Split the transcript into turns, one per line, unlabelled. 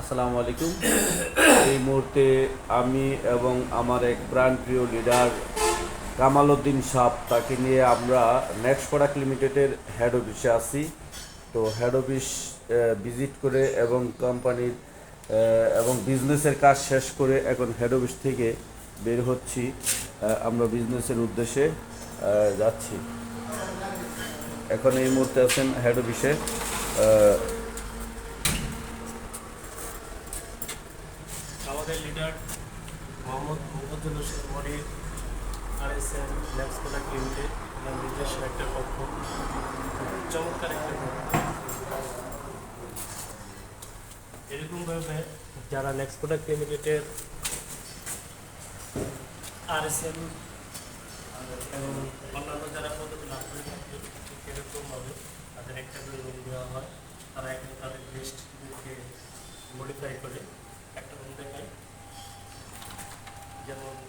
আসসালামু আলাইকুম। এই মুহূর্তে আমি এবং আমার এক ব্র্যান্ড প্রিয় লিডার কামাল উদ্দিন সাপ তাকে নিয়ে আমরা নেক্সট প্রোডাক্ট লিমিটেডের হেড অফিসে আছি। তো হেড অফিস ভিজিট করে এবং কোম্পানির এবং বিজনেসের কাজ শেষ করে এখন হেড অফিস থেকে বের হচ্ছি। আমরা বিজনেসের উদ্দেশ্যে যাচ্ছি। এখন এই মুহূর্তে আছেন হেড অফিসে
আমাদের লিডার মোহাম্মদ মুফাজ্জল হোসেন মনির আর S M labs product limited এনার নিজস্ব একটা পক্ষ। চমৎকার একটা এরকমভাবে যারা নেক্সট প্রোডাক্ট লিমিটেডের আর এস এম এবং অন্যান্য যারা পদবি লাভ করে থাকে, ঠিক এরকমভাবে তাদের একটা করে রুম দেওয়া হয়। তারা এখানে তাদের গেস্টদেরকে মডিফাই করে একটা রুম দেখায়। ya no